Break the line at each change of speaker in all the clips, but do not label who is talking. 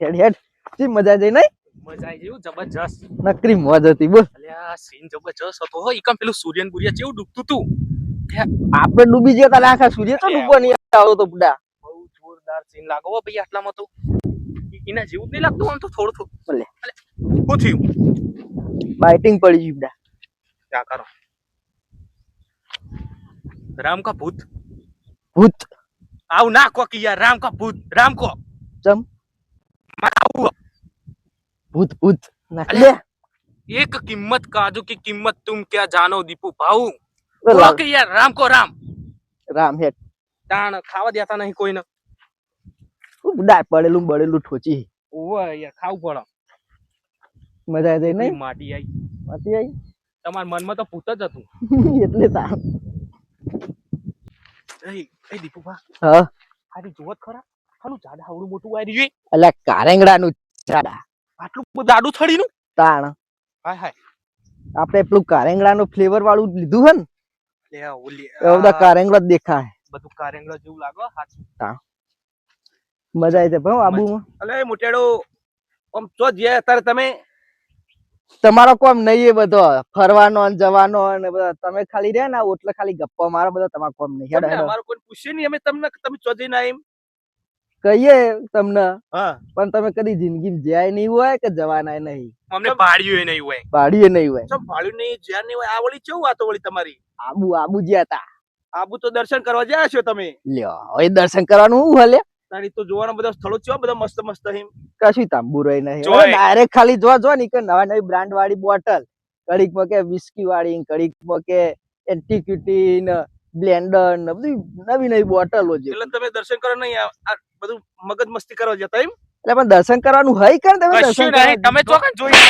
હેડ હેડ. જી મજા જઈ નહીં
મજા આવી ગયું જબરજસ્ત.
નકરી મોજ હતી બોલ.
અલ્યા સીન જબરજસ્ત હતો હો. ઈકમ પેલું સૂર્યન બુરિયા જેવું ડૂબતું તું.
આપણે ડૂબી ગયા તા આખા સૂર્ય તો ડૂબવા નહીં આવતો તો બુડા
બહુ જોરદાર સીન લાગો ભાઈ આટલામાં તો. એના જેવું નહીં લાગતું આમ તો થોડું થોડું.
ભલે.
શું થયું?
બાઇટિંગ પડી ગયું બુડા
ક્યાં કરો. કા ભૂત?
ભૂત.
આવું ના કો કે યાર રામ કા ભૂત રામ કો
ચમ?
મારા આવું
ભૂત ભૂત લે.
એક કિંમત કાજુ કી કિંમત તુમ ક્યા
જાનો
દીપુ
ભાઉ?
ઓકે યાર રામ કો રામ.
રામ હે
તાણ ખાવા દેતા નહીં કોઈને.
ઉડા પડેલું બળેલું ઠોચી.
ઓ યાર ખાવું
પડે. મજા
આવી
નહીં?
માટી આઈ.
માટી આઈ?
તમારા મનમાં તો ભૂત જ હતું.
એટલે તા
એ દીપુ ભા.
હા.
આરી જોત ખરા. ખાલું જાડા આવડું મોટું આવી રહ્યું
અલા કારેંગડા નું જાડા.
આટલું બધું દાડું થડીનું
તાણ.
હાય હાય.
આપણે પેલું કારેંગડાનું ફ્લેવર વાળું લીધું હે ને
લે ઓલી
બધા
આ
કારેંગડા જ દેખાય.
બધું કારેંગડા જેવું લાગે હાચું.
મજા આવી છે ભાઈ આબુમાં.
અલે મોટેડો આમ તો જે અત્યારે તમે
તમારો કોમ નહીં એ બધો. ફરવાનો ને જવાનો ને બધા. તમે ખાલી રહ્યા ને ઓટલે ખાલી ગપ્પા મારો બધો તમારો કોમ નહીં.
અમારું કોઈ પૂછ્યું નહીં અમે તમને તમે ચોધી ના એમ
કહીએ તમને
હા.
પણ તમે કદી જિંદગી જ્યાય નહીં હોય કે જવાના નહીં.
અમને ભાડ્યું નહીં હોય.
ભાડ્યું નહીં હોય.
ભાડ્યું નહીં જ્યાં નહીં હોય આ વળી કેવું વાતો વળી તમારી?
આબુ આબુ જ્યાં તા
આબુ તો દર્શન કરવા જ્યાં છો તમે?
લ્યો હવે દર્શન કરવાનું હું હલે?
તારી તો જોવાના બધા સ્થળો છે બધા મસ્ત મસ્ત હિમ
કશું તાંબુ રહી નહીં. ડાયરેક્ટ ખાલી જોવા જો ને કે નવા નવી બ્રાન્ડ વાળી બોટલ. કડીકમાં કે વિસ્કી વાળી કડીકમાં કે એન્ટિક્યુટી ને બ્લેન્ડર ને બધી નવી નવી બોટલો છે
એટલે તમે દર્શન કરવા નહીં બધું મગજ મસ્તી કરવા જતા એમ?
એટલે પણ દર્શન કરવાનું હઈ કર તમે દર્શન
તમે ચોકન જોઈ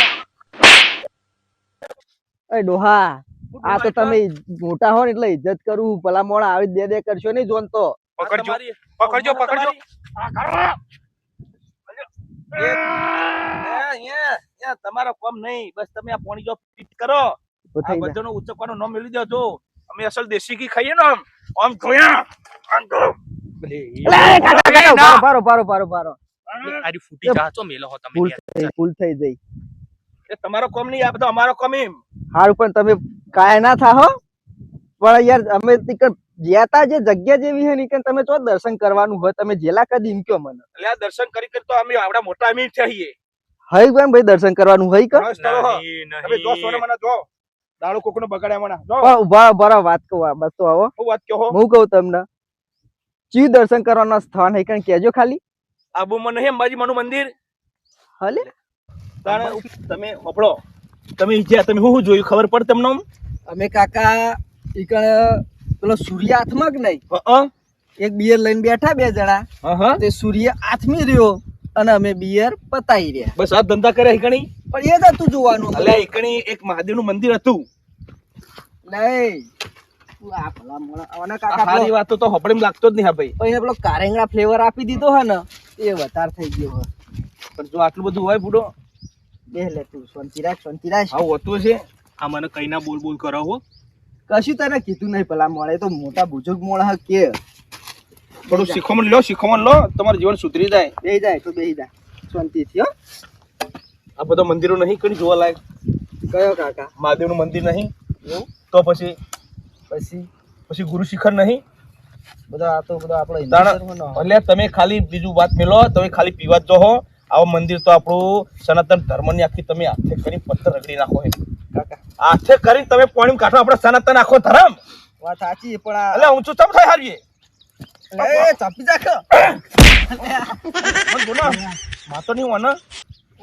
એ ડોહા આ તો તમે મોટા હો ને એટલે ઇજ્જત કરું ભલા મોણા આવી દે દે કરશો નહીં જોન તો.
પકડજો. પકડજો પકડજો.
તમારો કોમ નહીં. બસ તમે આ પોણી જો ફિટ કરો. આ બધાનો ઉચકવાનો નામ મેળવી દેજો અમે અસલ દેશી ઘી ખાઈએ ને આમ. આમ ધોયા આમ
હો
તમારો કોમ નહીં આ અમારો કોમ એમ
હારું પણ તમે કાંઈ ના અમે તીકન જે જગ્યા જેવી ને તમે તો દર્શન કરવાનું હોય તમે જેલા કદી એમ કયો મને
એટલે દર્શન કરી તો અમે આવડા મોટા અમે થઈએ
હઈ કેમ ભાઈ દર્શન કરવાનું હઈ કર
હ. તમે જો સોને મને જો દાડો કોકનો બગાડ્યા મને
ઊભા ઊભા વાત કહો બસ તો આવો
હું વાત કહો
હું કહું તમને ચી દર્શન કરવાના સ્થાન હે કણ કેજો ખાલી.
આબુમાં નહીં અંબાજી માનું મંદિર.
હલે?
તાણે તમે ઓપડો તમે જ્યાં તમે હું જોયું? ખબર પડે તમને
અમે કાકા ઈ કણ પેલો સૂર્ય હાથમાં કે નહીં?
હં?
એક બિયર લઈને બેઠા બે જણા. તે સૂર્ય હાથમી રહ્યો અને અમે બિયર પતાઈ રહ્યા.
બસ આ ધંધા કરે ઈકણી?
પણ એ જ હતું જોવાનું.
અલ્યા ઈકણી એક મહાદેવનું મંદિર હતું.
નહીં.
સારી
પેલો-
વાતો તો હોપડીમાં લાગતો જ નહીં હા ભાઈ.
પણ એને પેલો કારેંગડા ફ્લેવર આપી દીધો હે ને એ વધારે થઈ ગયો હે.
પણ જો આટલું બધું હોય બુડો
બે લે તું શાંતિ રાખ શાંતિ
હોતું છે
આ મને કઈ ના બોલ બોલ કરો હો.
કશું તને કીધું નહીં પેલા મળે તો મોટા બુજુર્ગ મોણા હે કે.
થોડું શીખવણ લો શીખવણ લો તમારું જીવન સુધરી જાય.
બે જાય તો બેહી જાય શાંતિથી હો.
આ બધા મંદિરો નહીં કઈ જોવા લાયક
કયો કાકા?
મહાદેવનું મંદિર નહીં? તો પછી
પછી
પછી ગુરુ શિખર નહીં.
બધા આ તો બધા આપણો.
એટલે તમે ખાલી બીજું વાત મેલો તમે ખાલી પીવા જ હો. આવો મંદિર તો આપણું સનાતન ધર્મની આખી તમે હાથે કરી પથ્થર રગડી નાખો એમ
કાકા.
હાથે કરીને તમે પાણી કાઢો આપણે સનાતન આખો ધર્મ.
વાત સાચી પણ
એટલે ઊંચું ચમ થાય હારીએ?
એ ચાપી જાખ
માતો નહીં હોને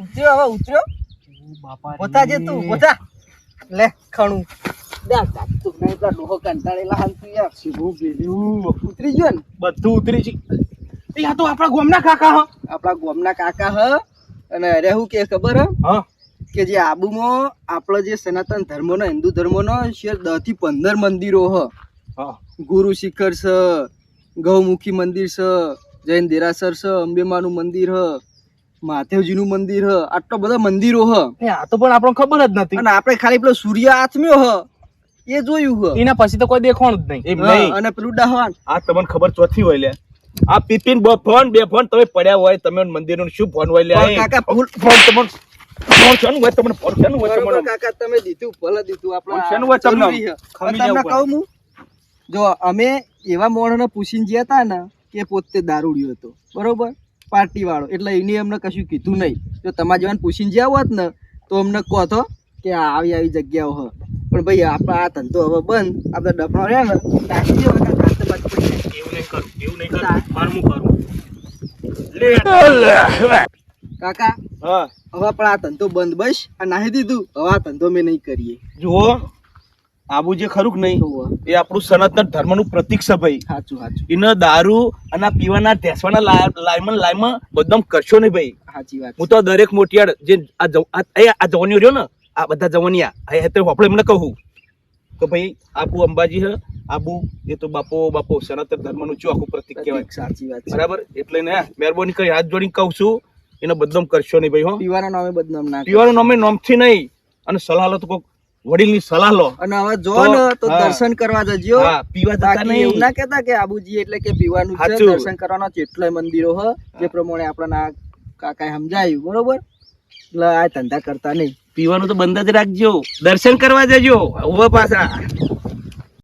ઉતર્યો હવે ઉતર્યો. પોતા જે તું પોતા. લે ખણું. દા તું નહીં પેલા ડોહો કંટાળેલા હાલ તું યાર સીધું પેલું ઉતરી ગયો ને?
બધું ઉતરી છે એ આ તો આપણા ગામના કાકા હ.
આપણા ગામના કાકા હ. અને અરે હું કે ખબર હ?
હા.
કે જે આબુમાં આપણો જે સનાતન ધર્મનો હિન્દુ ધર્મ નો દસથી પંદર મંદિરો હ.
હા.
ગુરુ શિખર છે ગૌમુખી મંદિર છે જૈન દેરાસર છે અંબેમાનું મંદિર હ મહાદેવજીનું મંદિર હ આટલા બધા મંદિરો હ.
આ તો પણ આપણને ખબર જ નથી.
અને આપણે ખાલી પેલો સૂર્ય આથમ્યો હ. એ જોયું હ.
એના પછી તો કોઈ દેખવાનું જ નહીં.
એમ નહીં.
અને પેલું ડહાણ
આ તમને ખબર ચોથી હોય લે. આ પીપીન બ- ફોન બે ફોન તમે પડ્યા હોય તમે મંદિરનું શું ફોન હોય લે?
કાકા
ફોન તમને ફોન હોય? તમને ફોન શેનું હોય તમને?
કાકા તમે દીધું ભલે દીધું
પણ શેનું હોય તમને?
જરૂરી છે.
ખમી
પણ તમને કહું હું જો અમે એવા મોણને પૂછીને ગયા હતા ને કે પોતે દારૂડિયો હતો. બરોબર? પાર્ટી વાળો એટલે એને અમને કશું કીધું નહીં. જો તમારા જેવાને પૂછીને જ્યાં હોત ને તો અમને કહો તો કે આવી આવી જગ્યાઓ હ. પણ ભાઈ આપણે આ ધંધો હવે બંધ. આપણે ડફણો રહ્યા ને પડી જાય.
એવું નહીં કરું એવું નહીં કરું. મારું હું કરું.
કાકા
હા.
હવે આપણે આ ધંધો બંધ બસ આ નાહી દીધું. હવે આ ધંધો મેં નહીં કરીએ.
જુઓ આબુ જે ખરું નહીં. એ આપણું સનાતન ધર્મનું પ્રતિક છે ભાઈ.
સાચું સાચું.
એને દારૂ અને પીવાના ઢેસવાના લાય- લાયમન લાયમાં બદનામ કરશો નહીં ભાઈ.
સાચી વાત
હું તો દરેક મોટિયાળ જે આ આ એ રહ્યો ને આ બધા જવનિયા એ આપણે એમને કહું કે ભાઈ આબુ અંબાજી હ આબુ એ તો બાપો બાપો સનાતન ધર્મનું શું આખું પ્રતિક કહેવાય?
સાચી વાત
બરાબર? એટલે ને મહેરબાની કરી હાથ જોડીને કહું છું એને બદનામ કરશો નહીં ભાઈ હો.
પીવાના નામે બદનામ ના
પીવાના નામે નામથી નહીં અને સલાહ લો તો કોક વડીલની સલાહ લો.
અને હવે જો
તો-
ને તો દર્શન કરવા જજો.
હા પીવા જતા
નહીં. એવું ના કહેતા કે આબુજી એટલે કે પીવાનું છે. દર્શન કરવાના કેટલાય મંદિરો હ જે પ્રમાણે આપણા કાકાએ સમજાયું બરોબર? એટલે આ ધંધા કરતા નહીં.
પીવાનું તો બંધ જ રાખજો. દર્શન કરવા જજો હવે પાછા.